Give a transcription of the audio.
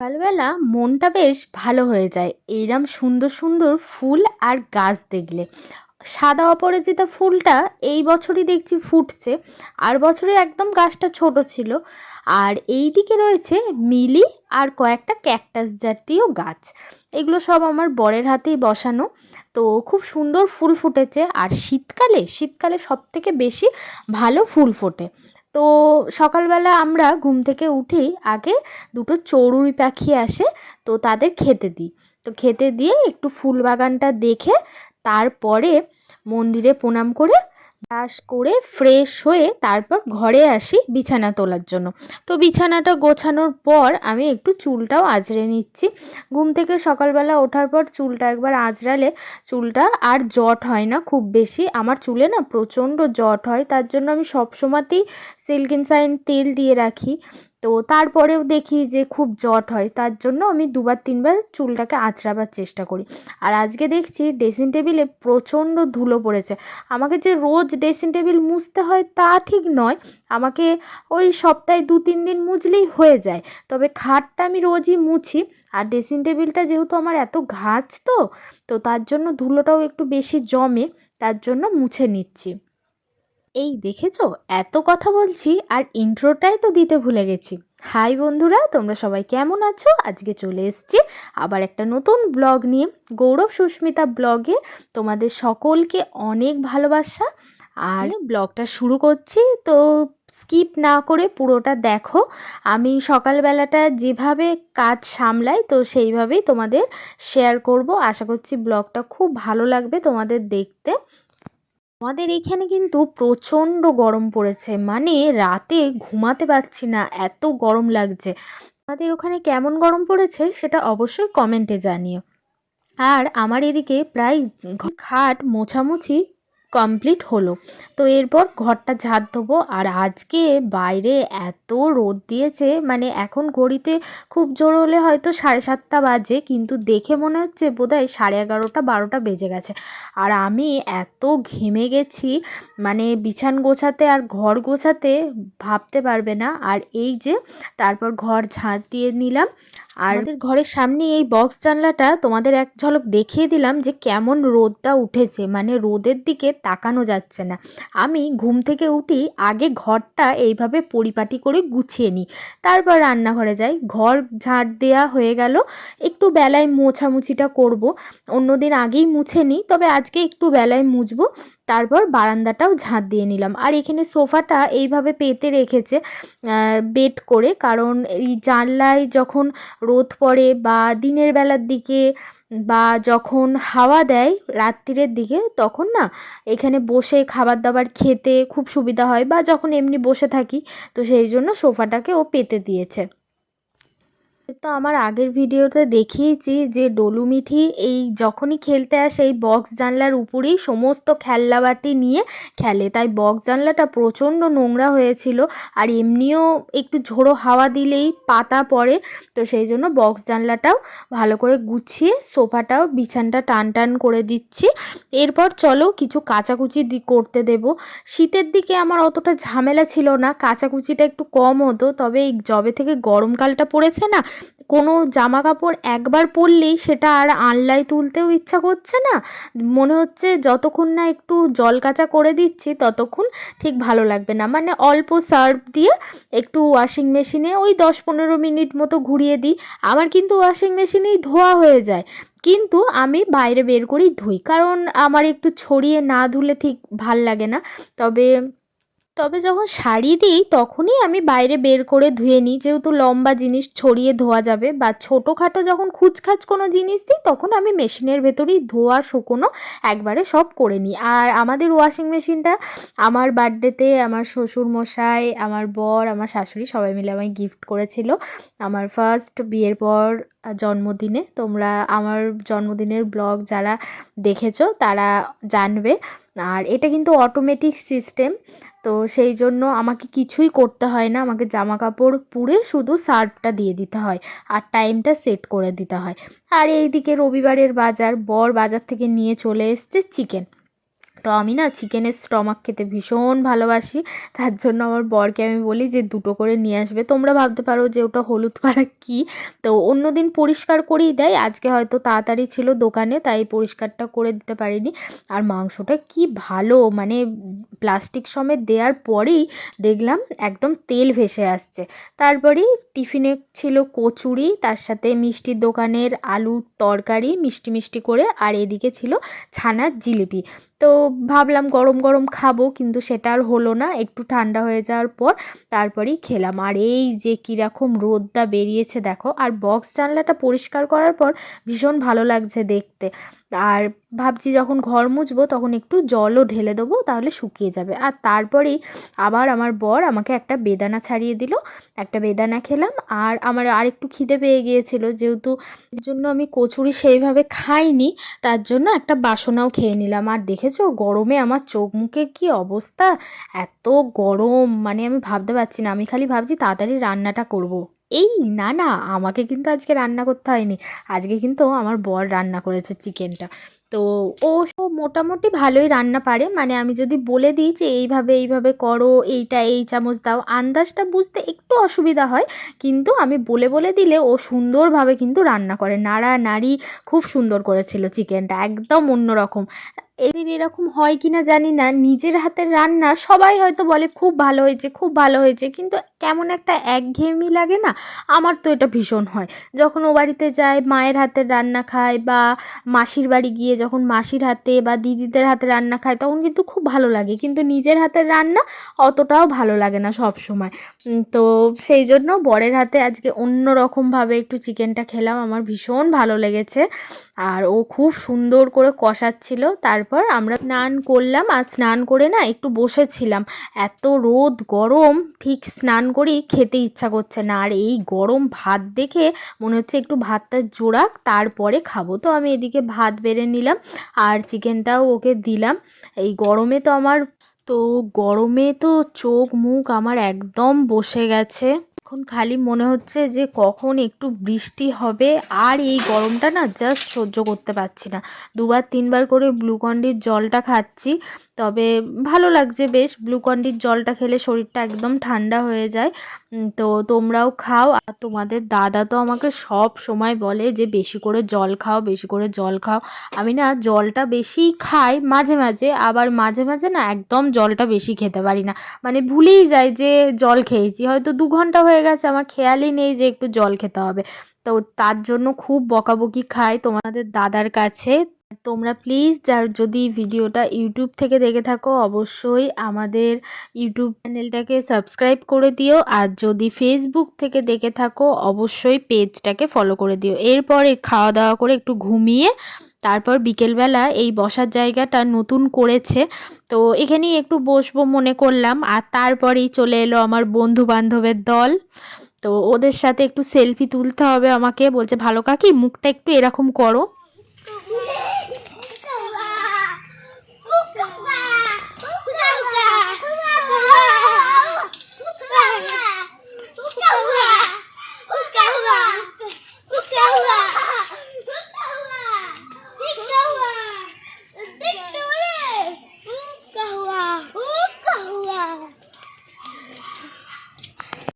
সকালবেলা মনটা বেশ ভালো হয়ে যায়। এইরম সুন্দর সুন্দর ফুল আর গাছ দেখলে। সাদা অপরাজিতা ফুলটা এই বছরই দেখছি ফুটছে। আর বছরে একদম গাছটা ছোট ছিল। আর এই দিকে রয়েছে মিলি আর কয়েকটা ক্যাকটাস জাতীয় গাছ। এগুলো সব আমার বরের হাতেই বসানো। তো খুব সুন্দর ফুল ফুটেছে। আর শীতকালে শীতকালে সব থেকে বেশি ভালো ফুল ফোটে। তো সকালবেলা আমরা ঘুম থেকে উঠি, আগে দুটো চড়ুই পাখি আসে, তো তাদের খেতে দিই। তো খেতে দিয়ে একটু ফুল বাগানটা দেখে তারপরে মন্দিরে প্রণাম করে ব্রাশ করে ফ্রেশ হয়ে তারপর ঘরে আসি বিছানা তোলার জন্য। তো বিছানাটা গোছানোর পর আমি একটু চুলটাও আঁচড়ে নিচ্ছি। ঘুম থেকে সকালবেলা ওঠার পর চুলটা একবার আঁচড়ালে চুলটা আর জট হয় না খুব বেশি। আমার চুলে না প্রচণ্ড জট হয়, তার জন্য আমি সবসময়তেই সিল্কিনসাইন তেল দিয়ে রাখি। তো তারপরেও দেখি যে খুব জট হয়, তার জন্য আমি দুবার তিনবার চুলটাকে আঁচড়াবার চেষ্টা করি। আর আজকে দেখছি ড্রেসিং টেবিলে প্রচণ্ড ধুলো পড়েছে। আমাকে যে রোজ ড্রেসিং টেবিল মুছতে হয় তা ঠিক নয়, আমাকে ওই সপ্তাহে দু তিন দিন মুছলেই হয়ে যায়। তবে খাটটা আমি রোজই মুছি, আর ড্রেসিং টেবিলটা যেহেতু আমার এত ঘাঁচ তো তো তার জন্য ধুলোটাও একটু বেশি জমে, তার জন্য মুছে নিচ্ছি। এই দেখেছ? এত কথা বলছি আর ইন্ট্রোটাই তো দিতে ভুলে গেছি। হাই বন্ধুরা তোমরা সবাই কেমন আছো? আজকে চলে এসছি আবার একটা নতুন ব্লগ নিয়ে। গৌরব সুস্মিতা ব্লগে তোমাদের সকলকে অনেক ভালোবাসা। আর ব্লগটা শুরু করছি তো স্কিপ না করে পুরোটা দেখো। আমি সকালবেলাটা যেভাবে কাজ সামলাই তো সেইভাবেই তোমাদের শেয়ার করব। আশা করছি ব্লগটা খুব ভালো লাগবে তোমাদের দেখতে। আমাদের এখানে কিন্তু প্রচণ্ড গরম পড়েছে। মানে রাতে ঘুমাতে পারছি না, এত গরম লাগছে। আমাদের ওখানে কেমন গরম পড়েছে সেটা অবশ্যই কমেন্টে জানিও। আর আমার এদিকে প্রায় খাট মোছামুছি কমপ্লিট হলো। তো এরপর ঘরটা ঝাড় দেবো আর আজকে বাইরে এত রোদ দিয়েছে মানে এখন ঘড়িতে খুব জোর হলে হয়তো সাড়ে সাতটা বাজে, কিন্তু দেখে মনে হচ্ছে বোধহয় সাড়ে এগারোটা, বারোটা বেজে গেছে। আর আমি এত ঘেমে গেছি মানে বিছান গোছাতে আর ঘর গোছাতে ভাবতে পারবে না। আর এই যে তারপর ঘর ঝাঁট দিয়ে নিলাম। আর ঘরের সামনে এই বক্স জানলাটা তোমাদের এক ঝলক দেখিয়ে দিলাম যে কেমন রোদটা উঠেছে। মানে রোদের দিকে তাকানো যাচ্ছে না। আমি ঘুম থেকে উঠি, আগে ঘরটা এইভাবে পরিপাটি করে গুছিয়ে নিই। তারপর রান্নাঘরে যাই। ঘর ঝাড় দেওয়া হয়ে গেল। একটু বেলায় মোছামুছিটা করব। অন্যদিন আগেই মুছে নিই, তবে আজকে একটু বেলায় মুছবো। তারপর বারান্দাটাও ঝাঁট দিয়ে নিলাম। আর এখানে সোফাটা এইভাবে পেতে রেখেছে বেড করে। কারণ এই জানলায় যখন রোদ পড়ে বা দিনের বেলার দিকে বা যখন হাওয়া দেয় রাত্রিরের দিকে, তখন না এখানে বসে খাবার দাবার খেতে খুব সুবিধা হয় বা যখন এমনি বসে থাকি, তো সেই জন্য সোফাটাকে ও পেতে দিয়েছে। তো আমার আগের ভিডিওতে দেখিয়েছি যে ডলুমিঠি এই যখনই খেলতে আসে এই বক্স জানলার উপরেই সমস্ত খেলনাবাটি নিয়ে খেলে। তাই বক্স জানলাটা প্রচণ্ড নোংরা হয়েছিল আর এমনিও একটু ঝোড়ো হাওয়া দিলেই পাতা পড়ে। তো সেই জন্য বক্স জানলাটাও ভালো করে গুছিয়ে সোফাটাও বিছানটা টান টান করে দিচ্ছি। এরপর চলো কিছু কাচাকুচি করতে দেব। শীতের দিকে আমার অতটা ঝামেলা ছিল না, কাচাকুচিটা একটু কম হতো, তবে এই জবে থেকে গরমকালটা পড়েছে না কোনো জামা কাপড় একবার পরলেই সেটা আর আনলায় তুলতেও ইচ্ছা করছে না। মনে হচ্ছে যতক্ষণ না একটু জল কাচা করে দিচ্ছি ততক্ষণ ঠিক ভালো লাগবে না। মানে অল্প সার্ফ দিয়ে একটু ওয়াশিং মেশিনে ওই দশ পনেরো মিনিট মতো ঘুরিয়ে দিই। আমার কিন্তু ওয়াশিং মেশিনেই ধোয়া হয়ে যায়। কিন্তু আমি বাইরে বের করেই ধুই। কারণ আমার একটু ছড়িয়ে না ধুলে ঠিক ভালো লাগে না। তবে তবে যখন শাড়ি দিই, তখনই আমি বাইরে বের করে ধুয়ে নিই। যেহেতু লম্বা জিনিস ছড়িয়ে ধোয়া যাবে বা ছোটোখাটো যখন খুচখাচ কোনো জিনিস দিই, তখন আমি মেশিনের ভেতরেই ধোয়া, শুকোনো একবারে সব করে নিই। আর আমাদের ওয়াশিং মেশিনটা আমার বার্থডেতে আমার শ্বশুর মশাই আমার বর, আমার শাশুড়ি সবাই মিলে আমায় গিফট করেছিল। আমার ফার্স্ট বিয়ের পর জন্মদিনে তোমরা আমার জন্মদিনের ব্লগ যারা দেখেছ তারা জানবে। আর এটা কিন্তু অটোমেটিক সিস্টেম তো সেই জন্য আমাকে কিছুই করতে হয় না। আমাকে জামা কাপড় পুড়ে শুধু সার্ফটা দিয়ে দিতে হয় আর টাইমটা সেট করে দিতে হয়। আর এইদিকে রবিবারের বাজার, বর বাজার থেকে নিয়ে চলে এসছে চিকেন তো আমি না চিকেনের স্টমাক খেতে ভীষণ ভালোবাসি, তার জন্য আমার বরকে আমি বলি যে দুটো করে নিয়ে আসবে। তোমরা ভাবতে পারো যে ওটা হলুদ পাড়া কী? তো অন্য দিন পরিষ্কার করেই দেয়, আজকে হয়তো তাড়াতাড়ি ছিল দোকানে, তাই পরিষ্কারটা করে দিতে পারিনি। আর মাংসটা কি ভালো মানে প্লাস্টিক সমেত দেওয়ার পরেই দেখলাম একদম তেল ভেসে আসছে। তারপরেই টিফিনে ছিল কচুরি, তার সাথে মিষ্টির দোকানের আলুর তরকারি, মিষ্টি মিষ্টি করে, আর এদিকে ছিল ছানার জিলিপি। তো ভাবলাম গরম গরম খাব, কিন্তু সেটা আর হলো না, একটু ঠান্ডা হয়ে যাওয়ার পর তারপরেই খেলাম। আর এই যে কীরকম রোদটা বেরিয়েছে, দেখো, আর বক্স জানলাটা পরিষ্কার করার পর ভীষণ ভালো লাগছে দেখতে। আর ভাবছি যখন ঘর মুছবো তখন একটু জলও ঢেলে দেবো, তাহলে শুকিয়ে যাবে। আর তারপরেই আবার আমার বর আমাকে একটা বেদানা ছাড়িয়ে দিল, একটা বেদানা খেলাম। আর আমার আর একটু খিদে পেয়ে গিয়েছিল, যেহেতু জন্য আমি কচুরি সেইভাবে খাইনি, তার জন্য একটা বাসনাও খেয়ে নিলাম। আর দেখেছ, গরমে আমার চোখ মুখের কি অবস্থা? এত গরম মানে আমি ভাবতে পারছি না। আমি খালি ভাবছি তাড়াতাড়ি রান্নাটা করব। এই না না, আমাকে কিন্তু আজকে রান্না করতে হয়নি। আজকে কিন্তু আমার বর রান্না করেছে চিকেনটা। তো ও মোটামুটি ভালোই রান্না পারে। মানে আমি যদি বলে দিই যে এইভাবে এইভাবে করো, এইটা এই চামচ দাও, আন্দাজটা বুঝতে একটু অসুবিধা হয়। কিন্তু আমি বলে বলে দিলে ও সুন্দরভাবে কিন্তু রান্না করে। নাড়া নাড়ি খুব সুন্দর করেছিল চিকেনটা, একদম অন্যরকম। এদের এরকম হয় কি না জানি না। নিজের হাতের রান্না সবাই হয়তো বলে, খুব ভালো হয়েছে, খুব ভালো হয়েছে। কিন্তু কেমন একটা একঘেয়েমি লাগে না? আমার তো এটা ভীষণ হয়। যখন ও বাড়িতে যায়, মায়ের হাতের রান্না খায় বা মাসির বাড়ি গিয়ে যখন মাসির হাতে বা দিদিদের হাতে রান্না খায়, তখন কিন্তু খুব ভালো লাগে। কিন্তু নিজের হাতের রান্না অতটাও ভালো লাগে না সব সময় তো সেই জন্য বরের হাতে আজকে অন্য রকমভাবে একটু চিকেনটা খেলাম। আমার ভীষণ ভালো লেগেছে। আর ও খুব সুন্দর করে কষাচ্ছিল। তারপর আমরা স্নান করলাম আর স্নান করে না একটু বসেছিলাম। এত রোদ, গরম, ঠিক স্নান করি খেতে ইচ্ছা করছে না। আর এই গরম ভাত দেখে মনে হচ্ছে একটু ভাতটা জোড়াক, তারপরে খাব। তো আমি এদিকে ভাত বেড়ে নিলাম আর চিকেনটাও ওকে দিলাম। এই গরমে তো আমার তো গরমে তো চোখ মুখ আমার একদম বসে গেছে। এখন খালি মনে হচ্ছে যে কখন একটু বৃষ্টি হবে। আর এই গরমটা না জাস্ট সহ্য করতে পারছি না। দুবার তিনবার করে গ্লুকন্ডির জলটা খাচ্ছি। তবে ভালো লাগছে বেশ গ্লুকন্ডির জলটা খেলে শরীরটা একদম ঠান্ডা হয়ে যায়। তো তোমরাও খাও। আর তোমাদের দাদা তো আমাকে সব সময় বলে যে বেশি করে জল খাও, বেশি করে জল খাও। আমি না জলটা বেশি খাই মাঝে মাঝে। আবার মাঝে মাঝে না একদম জলটা বেশি খেতে পারি না। মানে ভুলেই যাই যে জল খেয়েছি। হয়তো দু ঘণ্টা হয়ে গেছে, আমার খেয়ালই নেই যে একটু জল খেতে হবে। তো তার জন্য খুব বকাবকি খাই তোমাদের দাদার কাছে। তোমরা প্লিজ যার যদি ভিডিওটা ইউটিউব থেকে দেখে থাকো, অবশ্যই আমাদের ইউটিউব চ্যানেলটাকে সাবস্ক্রাইব করে দিও। আর যদি ফেসবুক থেকে দেখে থাকো, অবশ্যই পেজটাকে ফলো করে দিও। এরপর খাওয়া দাওয়া করে একটু ঘুমিয়ে তারপর বিকেলবেলা এই বসার জায়গাটা নতুন করেছে। তো এখানেই একটু বসবো মনে করলাম। আর তারপরেই চলে এলো আমার বন্ধু বান্ধবের দল। তো ওদের সাথে একটু সেলফি তুলতে হবে আমাকে। বলছে, ভালো কাকি, মুখটা একটু এরকম করো।